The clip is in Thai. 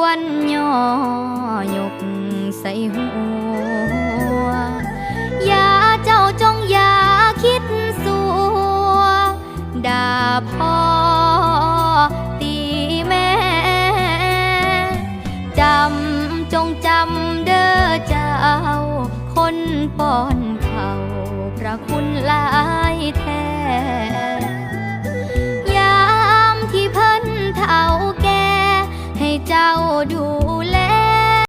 วนย่อหยกใส่หัว อย่าเจ้าจงอย่าคิดสัวด่าพ่อตีแม่ จำจงจำเด้อเจ้า คนป้อนเข่าพระคุณ ดูแล